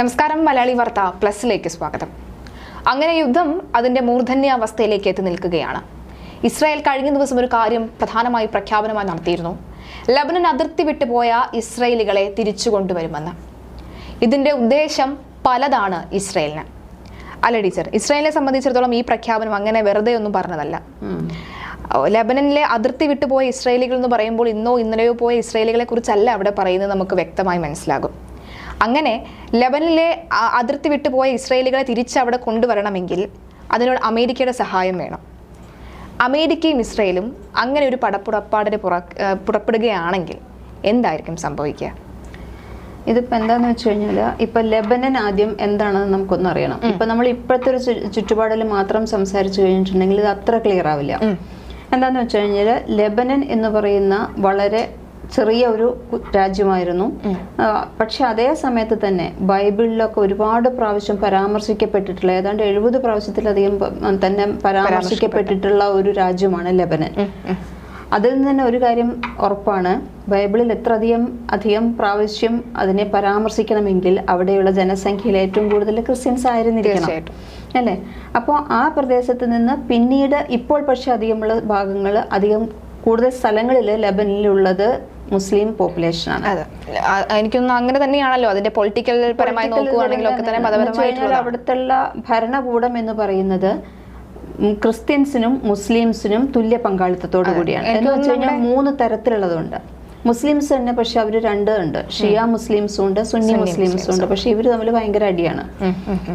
നമസ്കാരം മലയാളി വാർത്ത പ്ലസിലേക്ക് സ്വാഗതം. അങ്ങനെ യുദ്ധം അതിന്റെ മൂർധന്യാവസ്ഥയിലേക്ക് എത്തി നിൽക്കുകയാണ്. ഇസ്രായേൽ കഴിഞ്ഞ ദിവസം ഒരു കാര്യം പ്രധാനമായി പ്രഖ്യാപനമായി നടത്തിയിരുന്നു. ലബനൻ അതിർത്തി വിട്ടുപോയ ഇസ്രായേലികളെ തിരിച്ചു കൊണ്ടുവരുമെന്ന്. ഇതിന്റെ ഉദ്ദേശം പലതാണ് ഇസ്രയേലിന്. അല്ല ടീച്ചർ ഇസ്രായേലിനെ സംബന്ധിച്ചിടത്തോളം ഈ പ്രഖ്യാപനം അങ്ങനെ വെറുതെ ഒന്നും പറഞ്ഞതല്ല. ലബനനിലെ അതിർത്തി വിട്ടുപോയ ഇസ്രയേലികൾ എന്ന് പറയുമ്പോൾ ഇന്നോ ഇന്നലെയോ പോയ ഇസ്രയേലികളെ കുറിച്ചല്ല അവിടെ പറയുന്നത് നമുക്ക് വ്യക്തമായി മനസ്സിലാകും. അങ്ങനെ ലെബനിലെ അതിർത്തി വിട്ടുപോയ ഇസ്രായേലികളെ തിരിച്ചവിടെ കൊണ്ടുവരണമെങ്കിൽ അതിനോട് അമേരിക്കയുടെ സഹായം വേണം. അമേരിക്കയും ഇസ്രയേലും അങ്ങനെ ഒരു പടപ്പുറപ്പാടിന് പുറ പുറപ്പെടുകയാണെങ്കിൽ എന്തായിരിക്കും സംഭവിക്കുക? ഇതിപ്പോൾ എന്താന്ന് വെച്ച് കഴിഞ്ഞാൽ ഇപ്പം ലെബനൻ ആദ്യം എന്താണെന്ന് നമുക്കൊന്നും അറിയണം. ഇപ്പം നമ്മൾ ഇപ്പോഴത്തെ ഒരു ചുറ്റുപാടിൽ മാത്രം സംസാരിച്ചു കഴിഞ്ഞിട്ടുണ്ടെങ്കിൽ ഇത് അത്ര ക്ലിയർ ആവില്ല. എന്താന്ന് വെച്ച് കഴിഞ്ഞാൽ ലെബനൻ എന്ന് പറയുന്ന വളരെ ചെറിയ ഒരു രാജ്യമായിരുന്നു. പക്ഷെ അതേ സമയത്ത് തന്നെ ബൈബിളിലൊക്കെ ഒരുപാട് പ്രാവശ്യം പരാമർശിക്കപ്പെട്ടിട്ടുള്ള ഏതാണ്ട് എഴുപത് പ്രാവശ്യത്തിലധികം തന്നെ പരാമർശിക്കപ്പെട്ടിട്ടുള്ള ഒരു രാജ്യമാണ് ലെബനൻ. അതിൽ നിന്ന് തന്നെ ഒരു കാര്യം ഉറപ്പാണ് ബൈബിളിൽ എത്ര അധികം അധികം പ്രാവശ്യം അതിനെ പരാമർശിക്കണമെങ്കിൽ അവിടെയുള്ള ജനസംഖ്യയിൽ ഏറ്റവും കൂടുതൽ ക്രിസ്ത്യൻസ് ആയിരുന്നിരിക്കണം. അല്ലേ? അപ്പോൾ ആ പ്രദേശത്ത് നിന്ന് പിന്നീട് ഇപ്പോൾ പക്ഷേ അധികമുള്ള ഭാഗങ്ങൾ അധികം കൂടുതൽ സ്ഥലങ്ങളിൽ ലെബനിലുള്ളത് മുസ്ലിം പോപ്പുലേഷനാണ്. അതെ. എനിക്കൊന്നും അങ്ങനെ തന്നെയാണല്ലോ അതിന്റെ പൊളിറ്റിക്കൽ പരമായി നോക്കുകയാണെങ്കിലും ഒക്കെ തന്നെ മതപരമായിട്ടുള്ള അവിടുത്തെ ഭരണകൂടം എന്ന് പറയുന്നത് ക്രിസ്ത്യൻസിനും മുസ്ലിംസിനും തുല്യ പങ്കാളിത്തത്തോടു കൂടിയാണ്. എന്ന് വെച്ച് കഴിഞ്ഞാൽ മൂന്ന് തരത്തിലുള്ളതുണ്ട്. മുസ്ലിംസ് തന്നെ പക്ഷെ അവർ രണ്ട് ഉണ്ട്. ഷിയ മുസ്ലിംസും ഉണ്ട് സുന്നി മുസ്ലിംസും ഉണ്ട്. പക്ഷെ ഇവർ തമ്മിൽ ഭയങ്കര അടിയാണ്.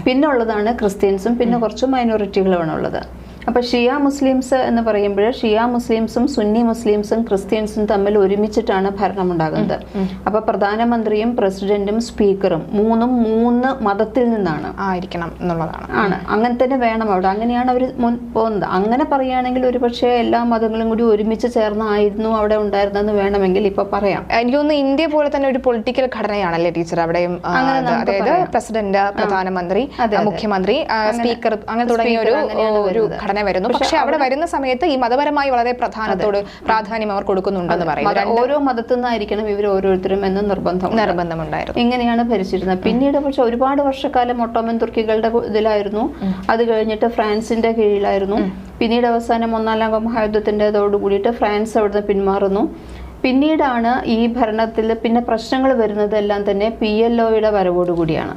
പിന്നെ ഉള്ളതാണ് ക്രിസ്ത്യൻസും പിന്നെ കുറച്ച് മൈനോറിറ്റികളുമാണ് ഉള്ളത്. അപ്പൊ ഷിയ മുസ്ലിംസ് എന്ന് പറയുമ്പോൾ ഷിയ മുസ്ലിംസും സുന്നി മുസ്ലിംസും ക്രിസ്ത്യൻസും തമ്മിൽ ഒരുമിച്ചിട്ടാണ് ഭരണം അപ്പോൾ അപ്പൊ പ്രധാനമന്ത്രിയും പ്രസിഡന്റും സ്പീക്കറും മൂന്നും മൂന്ന് മതത്തിൽ നിന്നാണ്. ആയിരിക്കണം എന്നുള്ളതാണ്. ആണ്. അങ്ങനെ തന്നെ വേണം അവിടെ. അങ്ങനെയാണ് അവർ മുൻ പോകുന്നത്. അങ്ങനെ പറയുകയാണെങ്കിൽ ഒരു പക്ഷേ എല്ലാ മതങ്ങളും കൂടി ഒരുമിച്ച് ചേർന്നായിരുന്നു അവിടെ ഉണ്ടായിരുന്നെന്ന് വേണമെങ്കിൽ ഇപ്പൊ പറയാം. എനിക്ക് തോന്നുന്നു ഇന്ത്യ പോലെ തന്നെ ഒരു പൊളിറ്റിക്കൽ ഘടനയാണല്ലേ ടീച്ചർ? അവിടെയും അങ്ങനെ അതായത് പ്രസിഡന്റ് പ്രധാനമന്ത്രി. മുഖ്യമന്ത്രി സ്പീക്കർ അങ്ങനെ തുടങ്ങിയ ഒരു സ്പീക്കർ ഘടന വരുന്നു. പക്ഷെ അവിടെ വരുന്ന സമയത്ത് ഈ മതപരമായി വളരെ പ്രധാനത്തോട് പ്രാധാന്യം അവർ കൊടുക്കുന്നുണ്ടെന്ന് പറയുന്നത് ഓരോ മതത്തിൽ നിന്നായിരിക്കണം ഇവർ ഓരോരുത്തരും എന്ന് നിർബന്ധം നിർബന്ധമുണ്ടായിരുന്നു. ഇങ്ങനെയാണ് ഭരിച്ചിരുന്നത്. പിന്നീട് പക്ഷെ ഒരുപാട് വർഷക്കാലം ഒട്ടോമൻ തുർക്കികളുടെ ഇതിലായിരുന്നു. അത് കഴിഞ്ഞിട്ട് ഫ്രാൻസിന്റെ കീഴിലായിരുന്നു. പിന്നീട് അവസാനം ഒന്നാം മഹായുദ്ധത്തിന്റെതോട് കൂടിയിട്ട് ഫ്രാൻസ് അവിടുന്ന് പിന്മാറുന്നു. പിന്നീടാണ് ഈ ഭരണത്തിൽ പിന്നെ പ്രശ്നങ്ങൾ വരുന്നതെല്ലാം തന്നെ പി എൽ ഒയുടെ വരവോടുകൂടിയാണ്.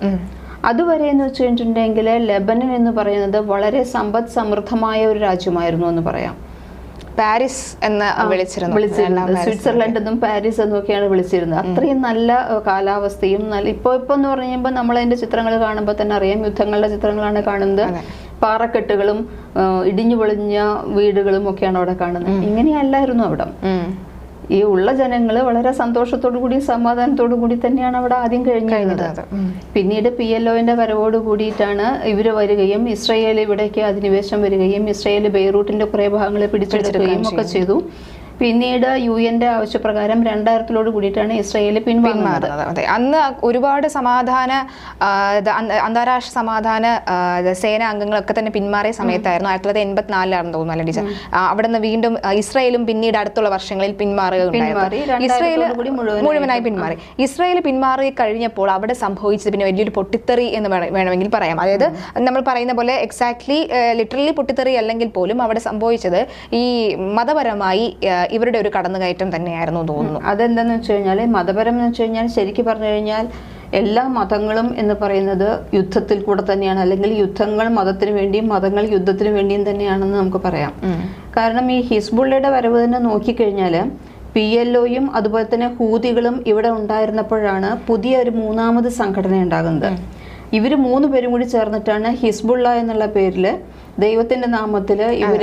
അതുവരെ എന്ന് വെച്ച് കഴിഞ്ഞിട്ടുണ്ടെങ്കിൽ ലെബനൻ എന്ന് പറയുന്നത് വളരെ സമ്പദ് സമൃദ്ധമായ ഒരു രാജ്യമായിരുന്നു എന്ന് പറയാം. പാരീസ് എന്ന് വിളിച്ചിരുന്നു. വിളിച്ചിരുന്നത്. സ്വിറ്റ്സർലൻഡ് എന്നും പാരീസ് എന്നൊക്കെയാണ് വിളിച്ചിരുന്നത്. അത്രയും നല്ല കാലാവസ്ഥയും നല്ല ഇപ്പോൾ ഇപ്പോൾ എന്ന് പറഞ്ഞു കഴിയുമ്പോൾ നമ്മൾ അതിന്റെ ചിത്രങ്ങൾ കാണുമ്പോൾ തന്നെ അറിയാം. യുദ്ധങ്ങളുടെ ചിത്രങ്ങളാണ് കാണുന്നത്. പാറക്കെട്ടുകളും ഇടിഞ്ഞു പൊളിഞ്ഞ വീടുകളും ഒക്കെയാണ് അവിടെ കാണുന്നത്. ഇങ്ങനെയല്ലായിരുന്നു അവിടെ. ഈ ഉള്ള ജനങ്ങൾ വളരെ സന്തോഷത്തോടു കൂടി സമാധാനത്തോടു കൂടി തന്നെയാണ് അവിടെ ആദ്യം കഴിഞ്ഞിരുന്നത്. പിന്നീട് പി എൽ ഒന്റെ വരവോട് കൂടിയിട്ടാണ് ഇവർ വരികയും ഇസ്രയേൽ ഇവിടേക്ക് അധിനിവേശം വരികയും ഇസ്രയേൽ ബെയ്റൂട്ടിന്റെ കുറെ ഭാഗങ്ങളെ പിടിച്ചെടുക്കുകയും ഒക്കെ ചെയ്തു. പിന്നീട് യു എന്റെ ആവശ്യപ്രകാരം രണ്ടായിരത്തിലോട് കൂടിയിട്ടാണ് ഇസ്രയേൽ പിന്മാറുന്നത് അതെ. അന്ന് ഒരുപാട് സമാധാന അന്താരാഷ്ട്ര സമാധാന സേന അംഗങ്ങളൊക്കെ തന്നെ പിന്മാറിയ സമയത്തായിരുന്നു. ആയിരത്തി തൊള്ളായിരത്തി എൺപത്തിനാലിലാണെന്ന് തോന്നുന്നു അല്ല ടീച്ചർ അവിടെ നിന്ന് വീണ്ടും ഇസ്രയേലും പിന്നീട് അടുത്തുള്ള വർഷങ്ങളിൽ പിന്മാറുക പിന്മാറുകയുണ്ടായിരുന്നു ഇസ്രായേൽ മുഴുവനായി പിന്മാറി ഇസ്രയേൽ പിന്മാറി കഴിഞ്ഞപ്പോൾ അവിടെ സംഭവിച്ചത് പിന്നെ വലിയൊരു പൊട്ടിത്തെറി എന്ന് വേണമെങ്കിൽ പറയാം. അതായത് നമ്മൾ പറയുന്ന പോലെ എക്സാക്ട്ലി ലിറ്ററലി പൊട്ടിത്തെറി അല്ലെങ്കിൽ പോലും അവിടെ സംഭവിച്ചത് ഈ മതപരമായി ഇവരുടെ ഒരു കടന്നുകയറ്റം തന്നെയായിരുന്നു തോന്നുന്നു. അതെന്താന്ന് വെച്ച് കഴിഞ്ഞാൽ മതപരം എന്ന് വെച്ച് കഴിഞ്ഞാൽ ശരിക്കും പറഞ്ഞു കഴിഞ്ഞാൽ എല്ലാ മതങ്ങളും എന്ന് പറയുന്നത് യുദ്ധത്തിൽ കൂടെ തന്നെയാണ്. അല്ലെങ്കിൽ യുദ്ധങ്ങൾ മതത്തിന് വേണ്ടിയും മതങ്ങൾ യുദ്ധത്തിന് വേണ്ടിയും തന്നെയാണെന്ന് നമുക്ക് പറയാം. കാരണം ഈ ഹിസ്ബുള്ളയുടെ വരവ് തന്നെ നോക്കിക്കഴിഞ്ഞാൽ പി എൽ ഒയും അതുപോലെ തന്നെ ഹൂതികളും ഇവിടെ ഉണ്ടായിരുന്നപ്പോഴാണ് പുതിയ ഒരു മൂന്നാമത് സംഘടന ഉണ്ടാകുന്നത്. ഇവർ മൂന്ന് പേരും കൂടി ചേർന്നിട്ടാണ് ഹിസ്ബുള്ള എന്നുള്ള പേരിൽ ദൈവത്തിന്റെ നാമത്തിൽ ഇവർ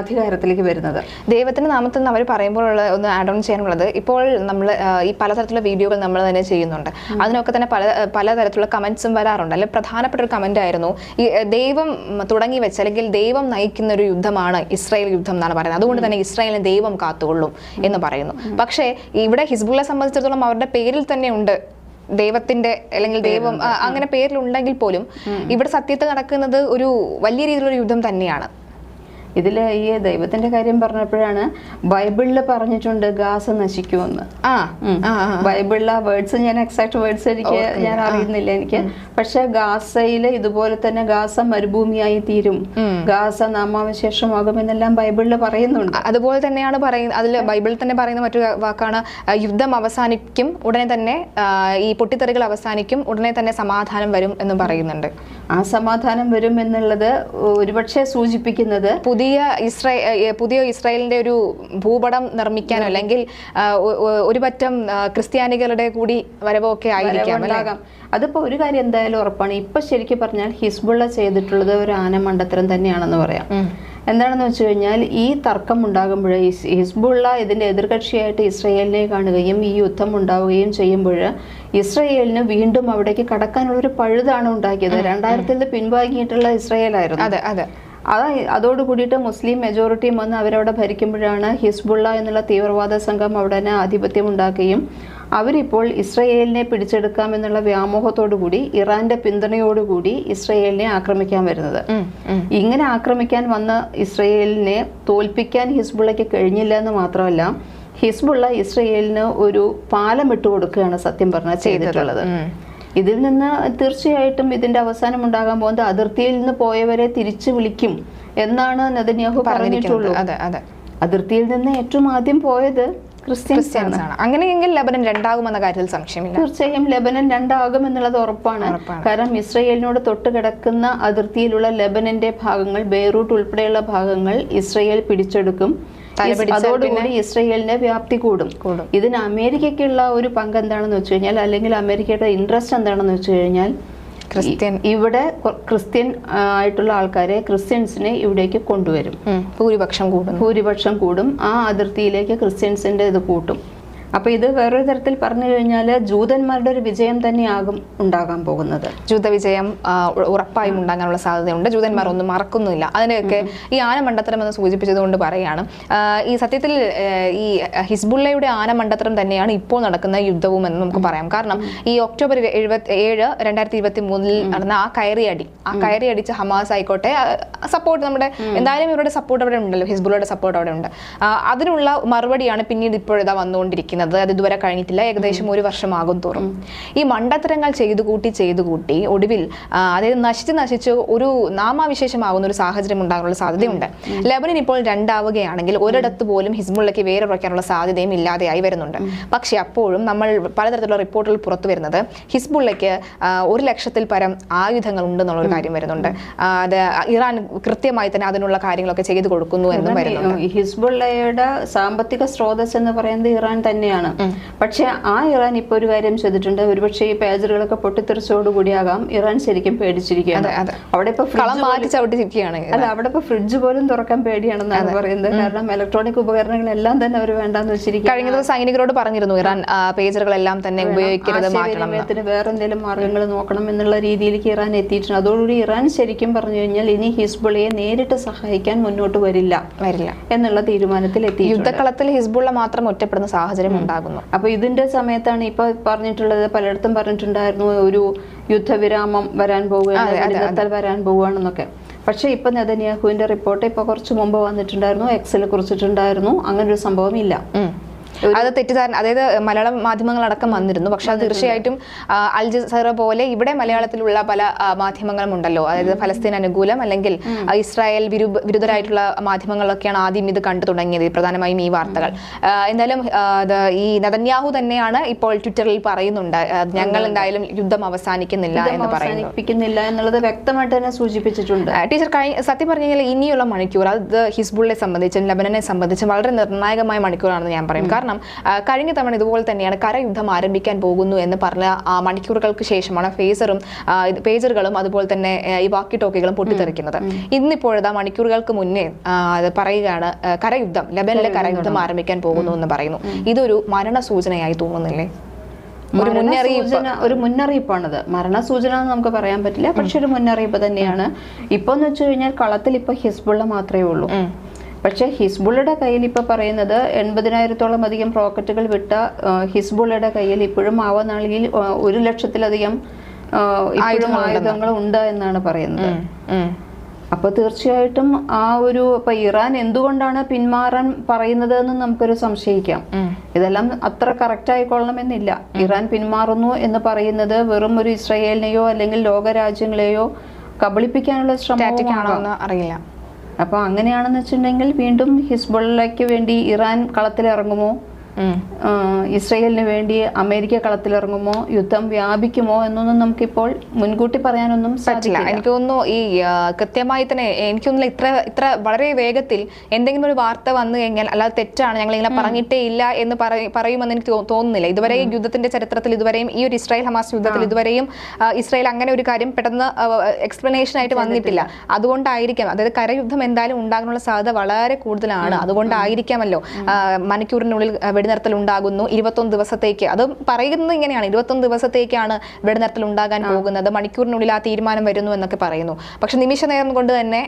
അധികാരത്തിലേക്ക് വരുന്നത്. ദൈവത്തിന്റെ നാമത്തിൽ നിന്ന് അവർ പറയുമ്പോഴുള്ള ഒന്ന് ആഡ് ഓൺ ചെയ്യാനുള്ളത് ഇപ്പോൾ നമ്മൾ ഈ പലതരത്തിലുള്ള വീഡിയോകൾ നമ്മൾ തന്നെ ചെയ്യുന്നുണ്ട്. അതിനൊക്കെ തന്നെ പല പലതരത്തിലുള്ള കമന്റ്സും വരാറുണ്ട്. അല്ലെങ്കിൽ പ്രധാനപ്പെട്ട ഒരു കമന്റ് ആയിരുന്നു ഈ ദൈവം തുടങ്ങി വെച്ച അല്ലെങ്കിൽ ദൈവം നയിക്കുന്ന ഒരു യുദ്ധമാണ് ഇസ്രായേൽ യുദ്ധം എന്നാണ് പറയുന്നത്. അതുകൊണ്ട് തന്നെ ഇസ്രായേലിനെ ദൈവം കാത്തുകൊള്ളും എന്ന് പറയുന്നു. പക്ഷേ ഇവിടെ ഹിസ്ബുള്ളെ സംബന്ധിച്ചിടത്തോളം അവരുടെ പേരിൽ തന്നെ ഉണ്ട് ദൈവത്തിന്റെ അല്ലെങ്കിൽ ദൈവം അങ്ങനെ പേരിലുണ്ടെങ്കിൽ പോലും ഇവിടെ സത്യത്തിൽ നടക്കുന്നത് ഒരു വലിയ രീതിയിലുള്ള യുദ്ധം തന്നെയാണ്. ഇതിൽ ഈ ദൈവത്തിന്റെ കാര്യം പറഞ്ഞപ്പോഴാണ് ബൈബിളിൽ പറഞ്ഞിട്ടുണ്ട് ഗാസ് നശിക്കുമെന്ന്. ആ. ബൈബിളിലെ ആ വേർഡ്സ് ഞാൻ എക്സാക്ട് വേർഡ്സ് എനിക്ക് ഞാൻ അറിയുന്നില്ല എനിക്ക്. പക്ഷെ ഗാസയിൽ ഇതുപോലെ തന്നെ ഗാസ മരുഭൂമിയായി തീരും. ഗാസ നാമാവശേഷമാകും എന്നെല്ലാം ബൈബിളിൽ പറയുന്നുണ്ട്. അതുപോലെ തന്നെയാണ് പറയുന്നത് അതിൽ ബൈബിളിൽ തന്നെ പറയുന്ന മറ്റൊരു വാക്കാണ് യുദ്ധം അവസാനിക്കും ഉടനെ തന്നെ ഈ പൊട്ടിത്തെറികൾ അവസാനിക്കും ഉടനെ തന്നെ സമാധാനം വരും എന്ന് പറയുന്നുണ്ട്. ആ സമാധാനം വരും എന്നുള്ളത് ഒരുപക്ഷെ സൂചിപ്പിക്കുന്നത് പുതിയ ഇസ്രായേൽ പുതിയ ഇസ്രായേലിന്റെ ഒരു ഭൂപടം നിർമ്മിക്കാനോ അല്ലെങ്കിൽ ഒരു പറ്റം ക്രിസ്ത്യാനികളുടെ കൂടി വരവൊക്കെ ആയിരിക്കാം അതിപ്പോൾ ഒരു കാര്യം എന്തായാലും ഉറപ്പാണ്. ഇപ്പൊ ശരിക്കും പറഞ്ഞാൽ ഹിസ്ബുള്ള ചെയ്തിട്ടുള്ളത് ഒരു ആനമണ്ടത്തരം തന്നെയാണെന്ന് പറയാം. എന്താണെന്ന് വെച്ച് കഴിഞ്ഞാൽ ഈ തർക്കം ഉണ്ടാകുമ്പോൾ ഹിസ്ബുള്ള ഇതിന്റെ എതിർകക്ഷിയായിട്ട് ഇസ്രയേലിനെ കാണുകയും ഈ യുദ്ധം ഉണ്ടാവുകയും ചെയ്യുമ്പോൾ ഇസ്രയേലിന് വീണ്ടും അവിടേക്ക് കടക്കാനുള്ള ഒരു പഴുതാണ് ഉണ്ടാക്കിയത്. രണ്ടായിരത്തിൽ പിൻവാങ്ങിയിട്ടുള്ള ഇസ്രയേലായിരുന്നു. അതെ അതെ. അതാ അതോട് കൂടിയിട്ട് മുസ്ലിം മെജോറിറ്റിയും വന്ന് അവരവിടെ ഭരിക്കുമ്പോഴാണ് ഹിസ്ബുള്ള എന്നുള്ള തീവ്രവാദ സംഘം അവിടെ തന്നെ ആധിപത്യം ഉണ്ടാക്കുകയും അവരിപ്പോൾ ഇസ്രയേലിനെ പിടിച്ചെടുക്കാം എന്നുള്ള വ്യാമോഹത്തോടു കൂടി ഇറാന്റെ പിന്തുണയോടുകൂടി ഇസ്രയേലിനെ ആക്രമിക്കാൻ വരുന്നത്. ഇങ്ങനെ ആക്രമിക്കാൻ വന്ന ഇസ്രയേലിനെ തോൽപ്പിക്കാൻ ഹിസ്ബുള്ളയ്ക്ക് കഴിഞ്ഞില്ല എന്ന് മാത്രമല്ല ഹിസ്ബുള്ള ഇസ്രയേലിന് ഒരു പാലം ഇട്ടുകൊടുക്കുകയാണ് സത്യം പറഞ്ഞാൽ ചെയ്തിട്ടുള്ളത്. ഇതിൽ നിന്ന് തീർച്ചയായിട്ടും ഇതിന്റെ അവസാനം ഉണ്ടാകാൻ പോകുന്നത് അതിർത്തിയിൽ നിന്ന് പോയവരെ തിരിച്ചു വിളിക്കും എന്നാണ് നെതന്യാഹു പറഞ്ഞിട്ടുള്ളത് അതെ അതെ. അതിർത്തിയിൽ നിന്ന് ഏറ്റവും ആദ്യം പോയത് ക്രിസ്ത്യൻസ് ആണ് അങ്ങനെയെങ്കിൽ ലബനൻ രണ്ടാകുമെന്ന കാര്യത്തിൽ സംശയമില്ല. തീർച്ചയായും ലബനൻ രണ്ടാകും എന്നുള്ളത് ഉറപ്പാണ്. കാരണം ഇസ്രയേലിനോട് തൊട്ട് കിടക്കുന്ന അതിർത്തിയിലുള്ള ലബനന്റെ ഭാഗങ്ങൾ ബെയ്റൂട്ട് ഉൾപ്പെടെയുള്ള ഭാഗങ്ങൾ ഇസ്രയേൽ പിടിച്ചെടുക്കും. അതോടുകൂടി ഇസ്രയേലിന്റെ വ്യാപ്തി കൂടും. ഇതിന് അമേരിക്കയ്ക്കുള്ള ഒരു പങ്ക് എന്താണെന്ന് വെച്ച് കഴിഞ്ഞാൽ അല്ലെങ്കിൽ അമേരിക്കയുടെ ഇൻട്രസ്റ്റ് എന്താണെന്ന് വെച്ച് കഴിഞ്ഞാൽ ക്രിസ്ത്യൻ. ഇവിടെ ക്രിസ്ത്യൻ ആയിട്ടുള്ള ആൾക്കാരെ ക്രിസ്ത്യൻസിനെ ഇവിടേക്ക് കൊണ്ടുവരും. ഭൂരിപക്ഷം കൂടും ഭൂരിപക്ഷം കൂടും. ആ അതിർത്തിയിലേക്ക് ക്രിസ്ത്യൻസിന്റെ ഇത് കൂട്ടും. അപ്പൊ ഇത് വേറൊരു തരത്തിൽ പറഞ്ഞു കഴിഞ്ഞാൽ ജൂതന്മാരുടെ ഒരു വിജയം തന്നെയാകും ഉണ്ടാകാൻ പോകുന്നത്. ജൂതവിജയം ഉറപ്പായും ഉണ്ടാകാനുള്ള സാധ്യതയുണ്ട്. ജൂതന്മാർ ഒന്നും മറക്കുന്നില്ല അതിനെയൊക്കെ ഈ ആനമണ്ടത്തരം എന്ന് സൂചിപ്പിച്ചതുകൊണ്ട് പറയാണ് ഈ സത്യത്തിൽ ഈ ഹിസ്ബുള്ളയുടെ ആനമണ്ടത്തരം തന്നെയാണ് ഇപ്പോൾ നടക്കുന്ന യുദ്ധവും എന്ന് നമുക്ക് പറയാം. കാരണം ഈ ഒക്ടോബർ എഴുപത്തി ഏഴ് രണ്ടായിരത്തി ഇരുപത്തി മൂന്നിൽ നടന്ന ആ കയറി അടി ആ കയറി അടിച്ച ഹമാസ് ആയിക്കോട്ടെ സപ്പോർട്ട് നമ്മുടെ എന്തായാലും ഇവരുടെ സപ്പോർട്ട് അവിടെ ഉണ്ടല്ലോ. ഹിസ്ബുള്ളയുടെ സപ്പോർട്ട് അവിടെ ഉണ്ട്. അതിനുള്ള മറുപടിയാണ് പിന്നീട് ഇപ്പോഴിതാ വന്നുകൊണ്ടിരിക്കുന്നത്. അത് ഇതുവരെ കഴിഞ്ഞിട്ടില്ല. ഏകദേശം ഒരു വർഷമാകും തോറും. ഈ മണ്ടത്തരങ്ങൾ ചെയ്തു കൂട്ടി ചെയ്തു കൂട്ടി ഒടുവിൽ അതായത് നശിച്ച് നശിച്ച് ഒരു നാമാവിശേഷമാകുന്ന ഒരു സാഹചര്യം ഉണ്ടാകാനുള്ള സാധ്യതയുണ്ട്. ലെബനൻ ഇപ്പോൾ രണ്ടാവുകയാണെങ്കിൽ ഒരിടത്ത് പോലും ഹിസ്ബുള്ളയ്ക്ക് വേറെ വയ്ക്കാനുള്ള സാധ്യതയും ഇല്ലാതെയായി വരുന്നുണ്ട്. പക്ഷേ അപ്പോഴും നമ്മൾ പലതരത്തിലുള്ള റിപ്പോർട്ടുകൾ പുറത്തു വരുന്നത് ഹിസ്ബുള്ളയ്ക്ക് ഒരു ലക്ഷത്തിൽ പരം ആയുധങ്ങൾ ഉണ്ടെന്നുള്ള ഒരു കാര്യം വരുന്നുണ്ട്. അത് ഇറാൻ കൃത്യമായി തന്നെ അതിനുള്ള കാര്യങ്ങളൊക്കെ ചെയ്തു കൊടുക്കുന്നു എന്നും വരുന്നുണ്ട് ഈ ഹിസ്ബുള്ളയുടെ സാമ്പത്തിക സ്രോതസ് എന്ന് പറയുന്നത് ഇറാൻ തന്നെയാണ്. പക്ഷെ ആ ഇറാൻ ഇപ്പൊ ഒരു കാര്യം ചെയ്തിട്ടുണ്ട്. ഒരുപക്ഷെ ഈ പേജറുകളൊക്കെ പൊട്ടിത്തെറിച്ചോടുകൂടിയാകാം ഇറാൻ ശരിക്കും പേടിച്ചിരിക്കുകയാണ്. അവിടെ അല്ല അവിടെ ഇപ്പൊ ഫ്രിഡ്ജ് പോലും തുറക്കാൻ പേടിയാണെന്നാണ് പറയുന്നത്. കാരണം ഇലക്ട്രോണിക് ഉപകരണങ്ങളെല്ലാം തന്നെ അവർ വേണ്ടെന്ന് വെച്ചിരിക്കും കഴിഞ്ഞ ദിവസം സൈനികരോട് പറഞ്ഞിരുന്നു ഇറാൻ പേജറുകളെല്ലാം തന്നെ ഉപയോഗിക്കരുത് മാറ്റണം വേറെ എന്തെങ്കിലും മാർഗങ്ങൾ നോക്കണം എന്നുള്ള രീതിയിലേക്ക് ഇറാൻ എത്തിയിട്ടുണ്ട്. അതോടുകൂടി ഇറാൻ ശരിക്കും പറഞ്ഞു കഴിഞ്ഞാൽ ഇനി ഹിസ്ബുള്ളയെ നേരിട്ട് സഹായിക്കാൻ മുന്നോട്ട് വരില്ല വരില്ല. എന്നുള്ള തീരുമാനത്തിൽ എത്തി യുദ്ധക്കളത്തിൽ ഹിസ്ബുള്ള മാത്രം ഒറ്റപ്പെടുന്ന സാഹചര്യം ഉണ്ടാകുന്നു. അപ്പൊ ഇതിന്റെ സമയത്താണ് ഇപ്പൊ പറഞ്ഞിട്ടുള്ളത് പലയിടത്തും പറഞ്ഞിട്ടുണ്ടായിരുന്നു ഒരു യുദ്ധവിരാമം വരാൻ പോവുകയാണ് വരാൻ പോവുകയാണെന്നൊക്കെ. പക്ഷെ ഇപ്പൊ നെതന്യാഹുവിന്റെ റിപ്പോർട്ട് ഇപ്പൊ കുറച്ച് മുമ്പ് വന്നിട്ടുണ്ടായിരുന്നു എക്സിൽ കുറിച്ചിട്ടുണ്ടായിരുന്നു അങ്ങനെ ഒരു സംഭവം ഇല്ല. അത് തെറ്റിദ്ധാരണ അതായത് മലയാളം മാധ്യമങ്ങളടക്കം വന്നിരുന്നു. പക്ഷെ അത് തീർച്ചയായിട്ടും അൽജസറ അൽ ജസീറ പോലെ ഇവിടെ മലയാളത്തിലുള്ള പല മാധ്യമങ്ങളും ഉണ്ടല്ലോ അതായത് ഫലസ്തീൻ അനുകൂലം അല്ലെങ്കിൽ ഇസ്രായേൽ വിരു വിരുദ്ധരായിട്ടുള്ള മാധ്യമങ്ങളൊക്കെയാണ് ആദ്യം ഇത് കണ്ടു തുടങ്ങിയത് പ്രധാനമായും ഈ വാർത്തകൾ. എന്തായാലും ഈ നതന്യാഹു തന്നെയാണ് ഇപ്പോൾ ട്വിറ്ററിൽ പറയുന്നുണ്ട്. ഞങ്ങൾ എന്തായാലും യുദ്ധം അവസാനിക്കുന്നില്ല എന്ന് അവസാനിപ്പിക്കുന്നില്ല എന്നുള്ളത് വ്യക്തമായിട്ട് തന്നെ സൂചിപ്പിച്ചിട്ടുണ്ട്. ടീച്ചർ കഴിഞ്ഞ സത്യം പറഞ്ഞു കഴിഞ്ഞാൽ ഇനിയുള്ള മണിക്കൂർ അത് ഹിസ്ബുളിനെ സംബന്ധിച്ചും ലബനനെ സംബന്ധിച്ചും വളരെ നിർണായകമായ മണിക്കൂറാണെന്ന് ഞാൻ പറയും. കാരണം ആ, കഴിഞ്ഞ തവണ ഇതുപോലെ തന്നെയാണ് കരയുദ്ധം ആരംഭിക്കാൻ പോകുന്നു എന്ന് പറഞ്ഞ മണിക്കൂറുകൾക്ക് ശേഷമാണ് ഫേസറും പേജറുകളും അതുപോലെ തന്നെ ഈ വാക്കി ടോക്കികളും പൊട്ടിത്തെറിക്കുന്നത്. ഇന്നിപ്പോഴതാ മണിക്കൂറുകൾക്ക് മുന്നേ അത് പറയുകയാണ് കരയുദ്ധം ലബനിലെ കരയുദ്ധം ആരംഭിക്കാൻ പോകുന്നു എന്ന് പറയുന്നു. ഇതൊരു മരണ സൂചനയായി തോന്നുന്നില്ലേ? ഒരു മുന്നറിയിപ്പ്. ഒരു മുന്നറിയിപ്പാണത്. മരണസൂചന എന്ന് നമുക്ക് പറയാൻ പറ്റില്ല പക്ഷെ ഒരു മുന്നറിയിപ്പ് തന്നെയാണ്. ഇപ്പൊ എന്ന് വെച്ച് കഴിഞ്ഞാൽ കളത്തിൽ ഇപ്പൊ ഹിസ്ബുള്ള മാത്രമേ ഉള്ളൂ. പക്ഷെ ഹിസ്ബുള്ളയുടെ കയ്യിൽ ഇപ്പോൾ പറയുന്നത് എൺപതിനായിരത്തോളം അധികം റോക്കറ്റുകൾ വിട്ട ഹിസ്ബുള്ളയുടെ കയ്യിൽ ഇപ്പോഴും ആവനാളിയിൽ നാളിൽ ഒരു ലക്ഷത്തിലധികം ഇപ്പോഴും ആയുധങ്ങൾ ഉണ്ട് എന്നാണ് പറയുന്നത്. അപ്പോൾ തീർച്ചയായിട്ടും ആ ഒരു ഇപ്പൊ ഇറാൻ എന്തുകൊണ്ടാണ് പിന്മാറാൻ പറയുന്നത് എന്ന് നമുക്കൊരു സംശയിക്കാം. ഇതെല്ലാം അത്ര കറക്റ്റ് ആയിക്കൊള്ളണമെന്നില്ല. ഇറാൻ പിന്മാറുന്നു എന്ന് പറയുന്നത് വെറും ഒരു ഇസ്രയേലിനെയോ അല്ലെങ്കിൽ ലോകരാജ്യങ്ങളെയോ കബളിപ്പിക്കാനുള്ള ശ്രമം അറിയില്ല. അപ്പോൾ അങ്ങനെയാണെന്ന് വെച്ചിട്ടുണ്ടെങ്കിൽ വീണ്ടും ഹിസ്ബുള്ളയ്ക്ക് വേണ്ടി ഇറാൻ കളത്തിലിറങ്ങുമോ? ഇസ്രയേലിന് വേണ്ടി അമേരിക്ക കളത്തിലിറങ്ങുമോ യുദ്ധം വ്യാപിക്കുമോ എന്നൊന്നും നമുക്കിപ്പോൾ മുൻകൂട്ടി പറയാനൊന്നും പറ്റില്ല. സാധിക്കില്ല. എനിക്ക് തോന്നുന്നു ഈ കൃത്യമായി തന്നെ എനിക്ക് തോന്നുന്നില്ല ഇത്ര ഇത്ര വളരെ വേഗത്തിൽ എന്തെങ്കിലും ഒരു വാർത്ത വന്നു കഴിഞ്ഞാൽ അല്ലാതെ തെറ്റാണ് ഞങ്ങൾ ഇങ്ങനെ പറഞ്ഞിട്ടേ ഇല്ല എന്ന് പറയ- പറയുമെന്ന് എനിക്ക് തോന്നുന്നില്ല. ഇതുവരെ യുദ്ധത്തിന്റെ ചരിത്രത്തിൽ ഇതുവരെയും ഈ ഒരു ഇസ്രായേൽ ഹമാസ് യുദ്ധത്തിൽ ഇതുവരെയും ഇസ്രായേൽ അങ്ങനെ ഒരു കാര്യം പെട്ടെന്ന് എക്സ്പ്ലനേഷൻ ആയിട്ട് വന്നിട്ടില്ല. അതുകൊണ്ടായിരിക്കാം അതായത് കരയുദ്ധം എന്തായാലും ഉണ്ടാകാനുള്ള സാധ്യത വളരെ കൂടുതലാണ്. അതുകൊണ്ടായിരിക്കാമല്ലോ മണിക്കൂറിനുള്ളിൽ വെടിനിർത്തൽ ഉണ്ടാകുന്നു ഇരുപത്തൊന്ന് ദിവസത്തേക്ക്. അത് പറയുന്നത് ഇങ്ങനെയാണ്. ഇരുപത്തൊന്ന് ദിവസത്തേക്കാണ് വെടിനിർത്തൽ ഉണ്ടാകാൻ പോകുന്നത്. മണിക്കൂറിനുള്ളിൽ ആ തീരുമാനം വരുന്നു എന്നൊക്കെ പറയുന്നു. പക്ഷെ നിമിഷ നേരം കൊണ്ട് തന്നെ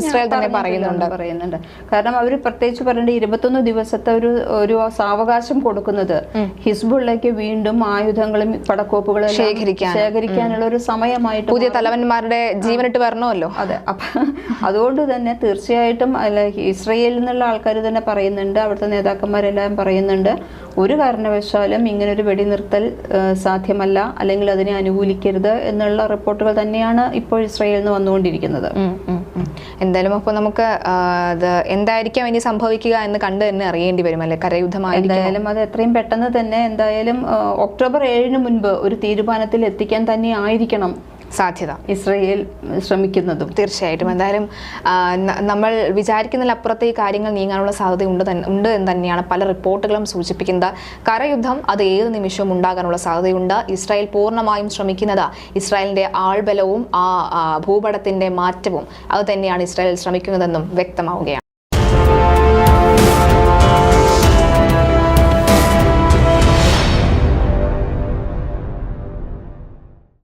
ഇസ്രായേൽ തന്നെ പറയുന്നുണ്ട്. പറയുന്നുണ്ട്. കാരണം അവർ പ്രത്യേകിച്ച് പറയേണ്ട ഇരുപത്തൊന്ന് ദിവസത്തെ ഒരു ഒരു സാവകാശം കൊടുക്കുന്നത് ഹിസ്ബുള്ളയ്ക്ക് വീണ്ടും ആയുധങ്ങളും പടക്കോപ്പുകളും ശേഖരിക്കാൻ. ശേഖരിക്കാനുള്ള ഒരു സമയമായിട്ട് പുതിയ തലവന്മാരുടെ ജീവനിട്ട് വരണമല്ലോ. അതെ. അപ്പൊ അതുകൊണ്ട് തന്നെ തീർച്ചയായിട്ടും ഇസ്രയേലിൽ നിന്നുള്ള ആൾക്കാർ തന്നെ പറയുന്നുണ്ട് അവിടുത്തെ നേതാക്കന്മാരെല്ലാം പറയുന്നുണ്ട്. ഒരു കാരണവശാലും ഇങ്ങനൊരു വെടിനിർത്തൽ സാധ്യമല്ല അല്ലെങ്കിൽ അതിനെ അനുകൂലിക്കരുത് എന്നുള്ള റിപ്പോർട്ടുകൾ തന്നെയാണ് ഇപ്പോൾ ഇസ്രയേലിൽ നിന്ന് വന്നുകൊണ്ടിരിക്കുന്നത്. എന്തായാലും അപ്പോൾ നമുക്ക് അത് എന്തായിരിക്കാം ഇനി സംഭവിക്കുക എന്ന് കണ്ട് തന്നെ അറിയേണ്ടി വരും അല്ലെ? കരയുദ്ധമായി എന്തായാലും അത് എത്രയും പെട്ടെന്ന് തന്നെ എന്തായാലും ഒക്ടോബർ ഏഴിന് മുൻപ് ഒരു തീരുമാനത്തിൽ എത്തിക്കാൻ തന്നെ ആയിരിക്കണം. സാധ്യത. ഇസ്രയേൽ ശ്രമിക്കുന്നതും. തീർച്ചയായിട്ടും. എന്തായാലും നമ്മൾ വിചാരിക്കുന്നതിൽ അപ്പുറത്തെ ഈ കാര്യങ്ങൾ നീങ്ങാനുള്ള സാധ്യത ഉണ്ട് ഉണ്ട് എന്ന് തന്നെയാണ് പല റിപ്പോർട്ടുകളും സൂചിപ്പിക്കുന്നത്. കരയുദ്ധം അത് ഏത് നിമിഷവും ഉണ്ടാകാനുള്ള സാധ്യതയുണ്ട്. ഇസ്രായേൽ പൂർണമായും ശ്രമിക്കുന്നത് ഇസ്രായേലിന്റെ ആൾബലവും ആ ആ, ഭൂപടത്തിന്റെ മാറ്റവും അത് തന്നെയാണ് ഇസ്രായേൽ ശ്രമിക്കുന്നതെന്നും വ്യക്തമാവുകയാണ്.